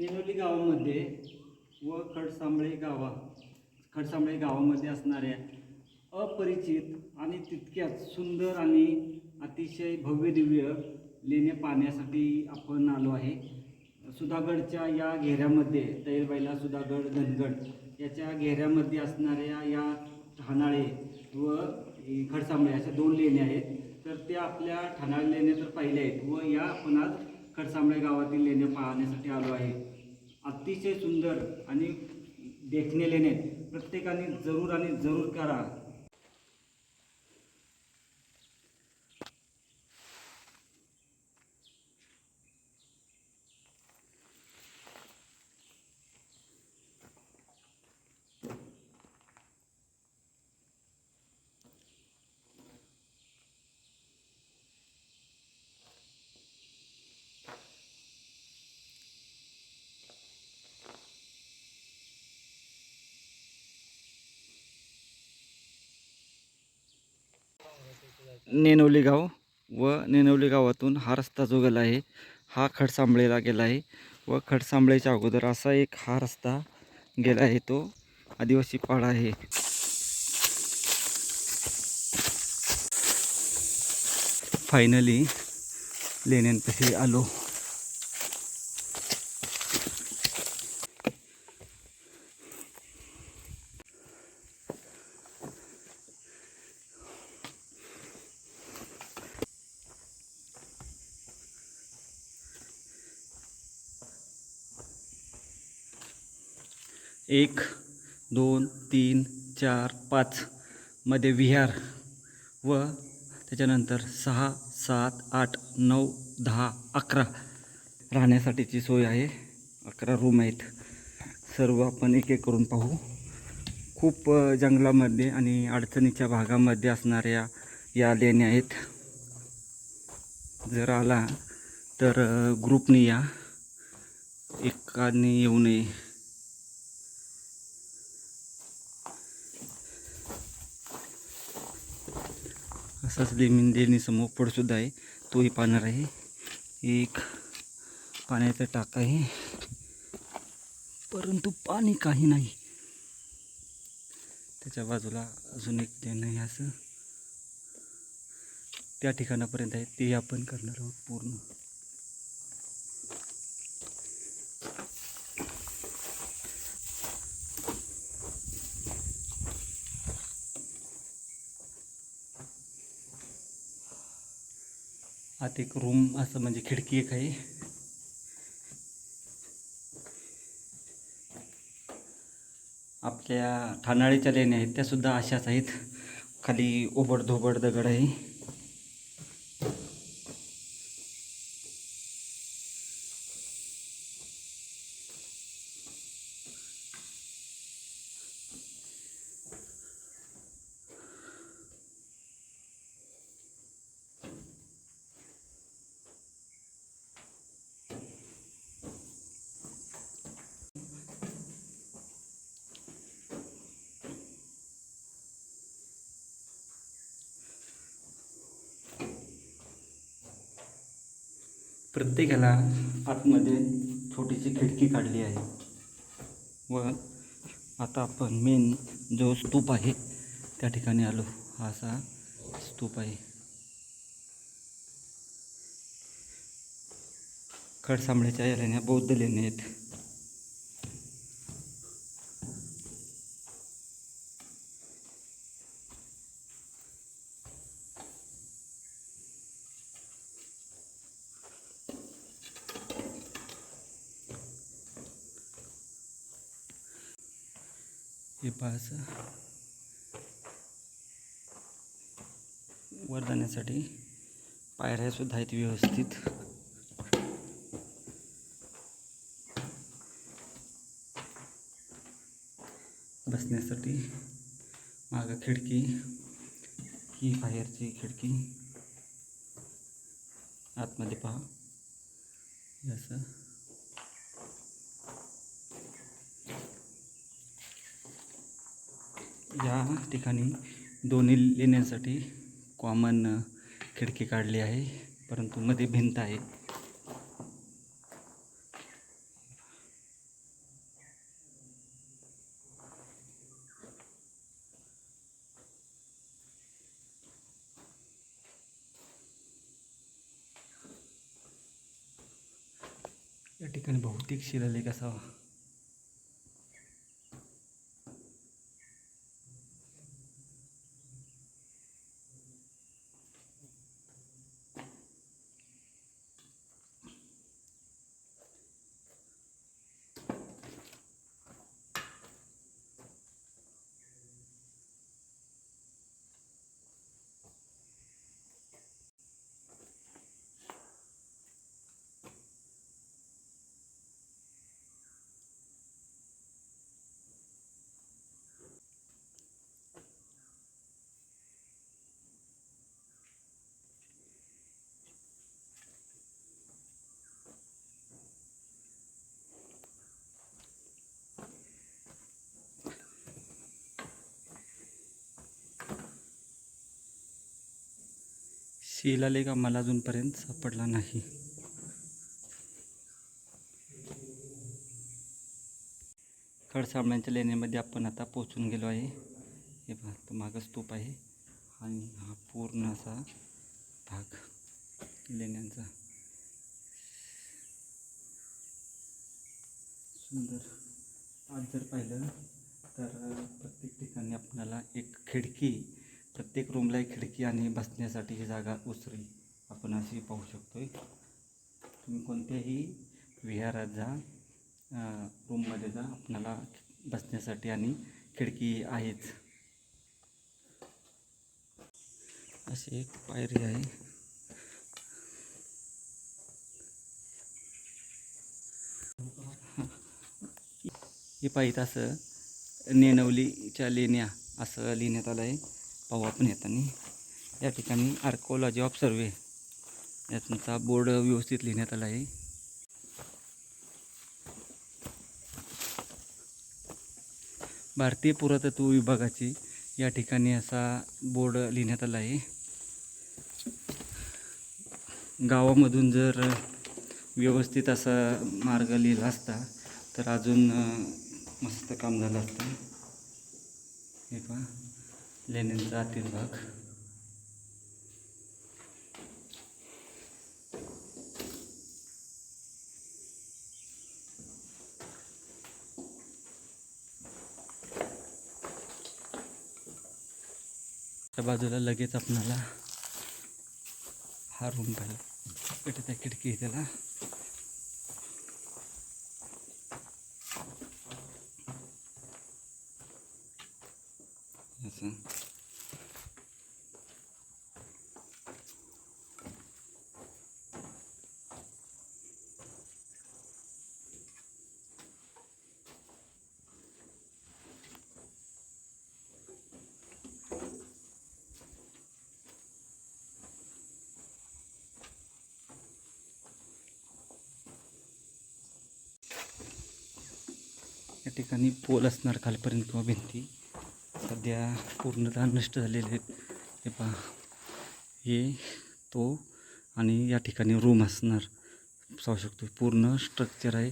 नेनोली गावामध्ये व खडसांबळे गावा खडसांबळे गावामध्ये असणाऱ्या अपरिचित आणि तितक्याच सुंदर आणि अतिशय भव्य दिव्य लेण्या पाहण्यासाठी आपण आलो आहे. सुधागडच्या या घेऱ्यामध्ये तैरबाईला सुधागड धनगड याच्या घेऱ्यामध्ये असणाऱ्या या ठाणाळे व खडसांबळे अशा दोन लेण्या आहेत. तर त्या आपल्या ठाणाळे लेण्या तर पाहिल्या आहेत व या आपण आज खडसांबळे गावातील लेणे पाहण्यासाठी आलो आहे. अतिशय सुंदर आणि देखणे लेणे प्रत्येकाने जरूर आणि जरूर करा. नेनवली गाव व नेनवली गावातून हा रस्ता जो गेला आहे हा खडसांबळेला गेला आहे व खडसांबळेच्या अगोदर असा एक हा रस्ता गेला आहे तो आदिवासी पाडा आहे. फायनली लेण्यांपाशी आलो. एक दोन तीन चार पाच मध्ये विहार व त्याच्यानंतर सहा सात आठ नऊ दहा अकरा राहण्यासाठीची सोय आहे. अकरा रूम आहेत. सर्व आपण एक एक करून पाहू. खूप जंगलामध्ये आणि अडचणीच्या भागामध्ये असणाऱ्या या लेण्या आहेत. जर आला तर ग्रुपने या. एकाने येऊ नये. तसाच लेमिन लेणीसमोर पडसुद्धा आहे. तोही पाहणार आहे. एक पाण्याचा टाका आहे. परंतु पाणी काही नाही. त्याच्या बाजूला अजून एक लेण आहे असं. त्या ठिकाणापर्यंत आहे. ते आपण करणार आहोत पूर्ण. आत एक रूम असं म्हणजे खिडकी एक आहे. आपल्या ठाणाळीच्या लेण्या आहेत त्या सुद्धा अशाच आहेत. खाली ओबड धोबड दगड आहे. प्रत्येकाला आतमध्ये छोटीशी खिडकी काढली आहे. व आता आपण मेन जो स्तूप आहे त्या ठिकाणी आलो. हा असा स्तूप आहे. खडसांबळ्याच्या या लेण्या बौद्ध लेण्या आहेत. पाहायचं. वर जाण्यासाठी पायऱ्या सुद्धा आहेत व्यवस्थित. बसण्यासाठी मागं खिडकी. ही बाहेरची खिडकी. आतमध्ये पहा. असं. या ठिकाणी दोन्ही लेण्यांसाठी कॉमन खिडकी काढली आहे. परंतु मध्ये भिंत आहे. या ठिकाणी बहुतेक शिलालेख असा शिलालेख आम्हाला अजूनपर्यंत सापडला नाही. खडसांबळ्यांच्या लेण्यामध्ये आपण आता पोचून गेलो आहे. हे भाग तो मागं स्तूप आहे आणि हा पूर्ण असा भाग लेण्यांचा. सुंदर. आज जर पाहिलं तर प्रत्येक ठिकाणी आपल्याला एक खिडकी प्रत्येक रूमला एक खिडकी आणि बसण्यासाठी ही जागा उसरी. आपण अशी पाहू शकतो तुम्ही कोणत्याही विहारात जा रूममध्ये जा. आपणाला बसण्यासाठी आणि खिडकी आहेच अशी एक पायरी आहे. हे पाहित असं नेनवलीच्या लेण्या असं लिहिण्यात आलं आहे पाहू आपण येताना. या ठिकाणी आर्कोलॉजी ऑफ सर्वे याचा बोर्ड व्यवस्थित लिहिण्यात आला आहे. भारतीय पुरातत्व विभागाची या ठिकाणी असा बोर्ड लिहिण्यात आला आहे. गावामधून जर व्यवस्थित असा मार्ग लिहिला असता तर अजून मस्त काम झालं असतं. हे पहा. लेण्यांचा आतील भाग. त्या बाजूला लगेच आपणाला हा रूम पाहिजे इथे त्या खिडकी त्याला. असं या ठिकाणी पोल असणार खालपर्यंत किंवा भिंती. सध्या पूर्णतः नष्ट झालेले आहेत. हे पहा. हे तो आणि या ठिकाणी रूम असणार. पाहू शकतो. पूर्ण स्ट्रक्चर आहे.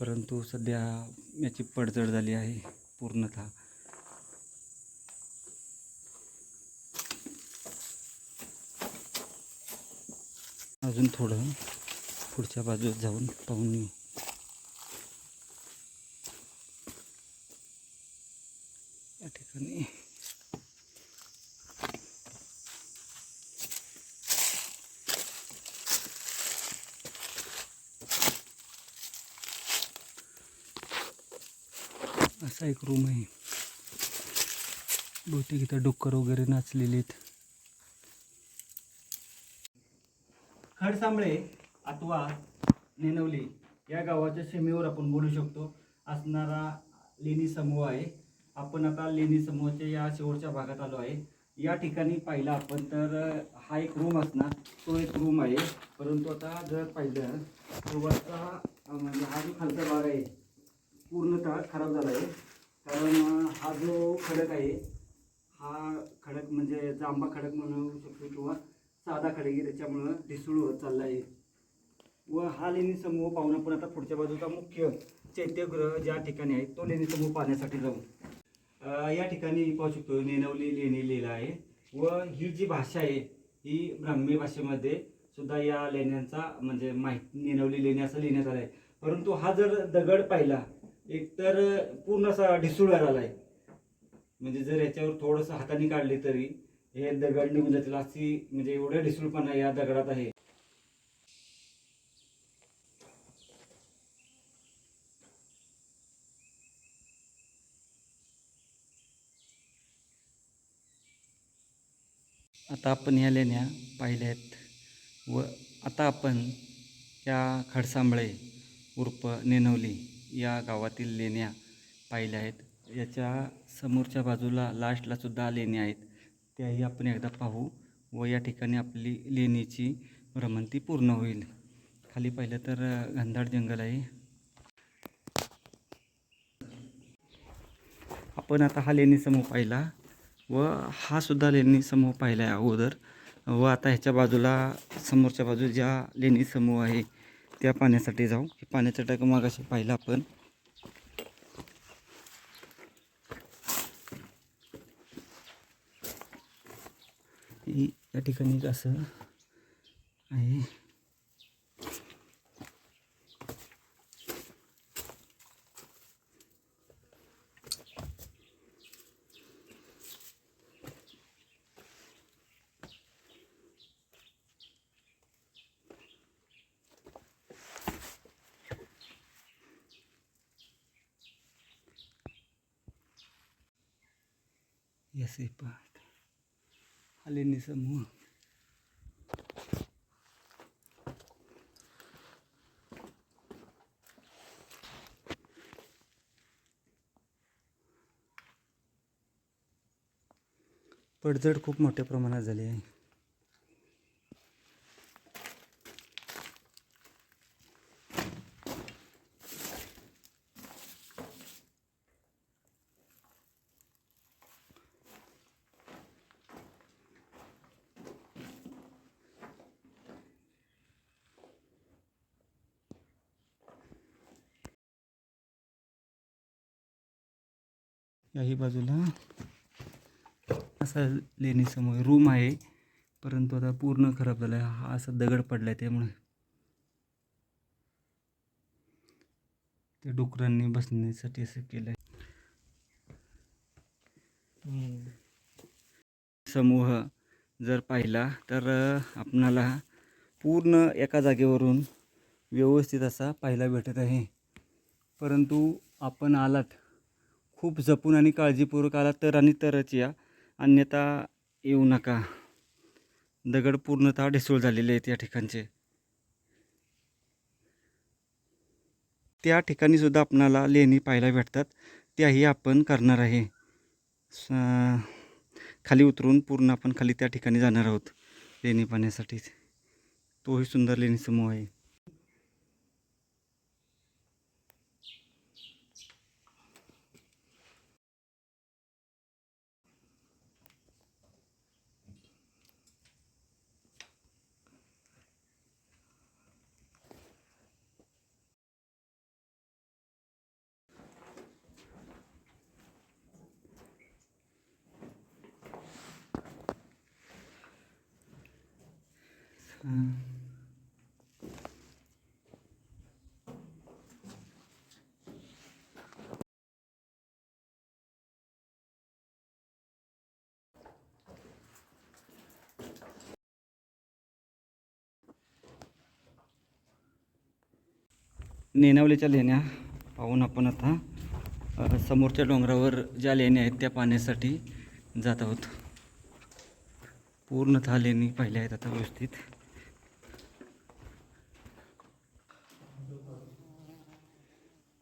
परंतु सध्या याची पडझड झाली आहे. पूर्णतः. अजून थोडं पुढच्या बाजूस जाऊन पाहून येऊ या ठिकाणी. असा एक रूम आहे. बहुतेक इथं डुक्कर वगैरे नाचलेले आहेत खडसांबळे अथवा नेनवली या गावाच्या सीमेवर आपण बोलू शकतो. असणारा लेणी समूह आहे. आपण आता लेणी समूहाच्या या शेवटच्या भागात आलो आहे. या ठिकाणी पाहिलं आपण तर हा एक रूम असणार. तो एक रूम आहे. परंतु आता जर पाहिलं तर वरचा म्हणजे हा जो खालचा भाग आहे पूर्णतः खराब झाला आहे. कारण हा जो खडक आहे हा खडक म्हणजे जांबा खडक म्हणू शकतो किंवा साधा खडक आहे त्याच्यामुळं ढिसूळ होत चालला आहे. व हा लेणी समूह पाहून आपण आता पुढच्या बाजूचा मुख्य चैत्यगृह ज्या ठिकाणी आहे तो लेणी समूह पाहण्यासाठी जाऊ. या ठिकाणी पाहू शकतो नेनवली लेणी लिहिलं आहे. व ही जी भाषा आहे ही ब्राह्मी भाषेमध्ये सुद्धा या लेण्यांचा म्हणजे माहिती नेनवली लेणी असं लिहिण्यात आलं आहे परंतु हा जर दगड पाहिला एकतर पूर्ण असा ढिसूळ झाला आहे. म्हणजे जर याच्यावर थोडंसं हाताने काढले तरी हे दगड निघून जातील अशी म्हणजे एवढं ढिसूळपणा या दगडात आहे. आता आपण या लेण्या पाहिल्या आहेत. व आता आपण या खडसांबळे उर्फ नेनवली या गावातील लेण्या पाहिल्या आहेत. याच्या समोरच्या बाजूला लास्टला सुद्धा लेण्या आहेत. त्याही आपण एकदा पाहू व या ठिकाणी आपली लेणीची भ्रमंती पूर्ण होईल. खाली पाहिलं तर घनदाट जंगल आहे. आपण आता हा लेणी समूह पाहिला. व हा सुद्धा लेणी समूह पाहिला आहे अगोदर. व आता ह्याच्या बाजूला समोरच्या बाजू ज्या लेणी समूह आहे त्या पाण्यासाठी जाऊ. हे पाण्याचा टाक मागाशी पाहिला आपण. या ठिकाणी असं आहे. Yes, ipat. Halin ni semua. पडझड खूप मोठ्या प्रमाणात झाली आहे बाजूला असा लेणीसमोर रूम आहे. परंतु आता पूर्ण खराब झाला आहे हा असा दगड पडला आहे त्यामुळे. ते डुकरांनी बसण्यासाठी असं केलं आहे समूह जर पाहिला तर आपणाला पूर्ण एका जागेवरून व्यवस्थित असा पाहायला भेटत आहे. परंतु आपण आलात खूप जपून आणि काळजीपूर्वक आला तर आणि तरच या. अन्यथा येऊ नका. दगड पूर्णतः ढिसूळ झालेले आहेत या ठिकाणचे. त्या ठिकाणी सुद्धा आपणाला लेणी पाहायला भेटतात. त्याही आपण करणार आहे. स- खाली उतरून पूर्ण आपण खाली त्या ठिकाणी जाणार आहोत. लेणी पाहण्यासाठी. तोही सुंदर लेणी समूह आहे. नेनावलीच्या लेण्या पाहून आपण आता समोरच्या डोंगरावर ज्या लेण्या आहेत त्या पाहण्यासाठी जात आहोत. पूर्णतः लेणी पाहिल्या आहेत आता व्यवस्थित.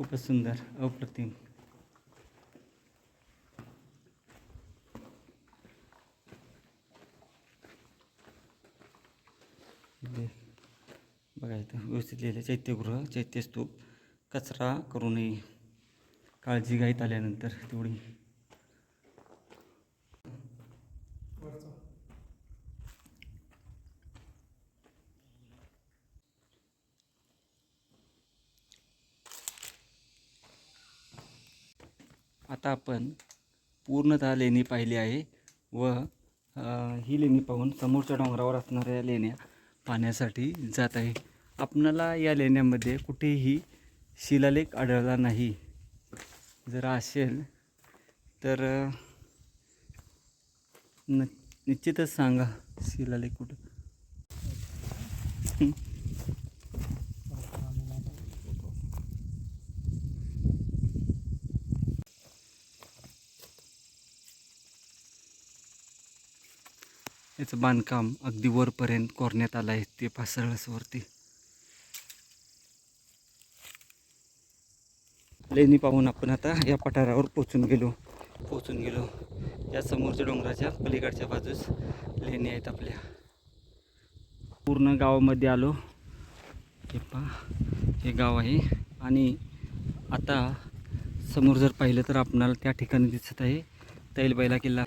खूपच सुंदर अप्रतिम. बघा इथं व्यवस्थित लिहिलं चैत्यगृह चैत्यस्तूप कचरा करू नये. काळजी घ्यायत आल्यानंतर तेवढी आता आपण पूर्णतः लेणी पाहिली आहे व ही लेणी पाहून समोरच्या डोंगरावर असणाऱ्या लेण्या पाहण्यासाठी जात आहे. आपणाला या लेण्यामध्ये कुठेही शिलालेख आढळला नाही. जर असेल तर न निश्चितच सांगा शिलालेख कुठं हं? याचं बांधकाम अगदी वरपर्यंत कोरण्यात आलं आहे ते पासरळसवरती लेणी पाहून आपण आता या पठारावर पोचून गेलो. पोचून गेलो. या समोरच्या डोंगराच्या पलीकडच्या बाजूस लेणी आहेत आपल्या. पूर्ण गावामध्ये आलो. हे पा हे गाव आहे. आणि आता समोर जर पाहिलं तर आपणाला त्या ठिकाणी दिसत आहे तैलबैला किल्ला.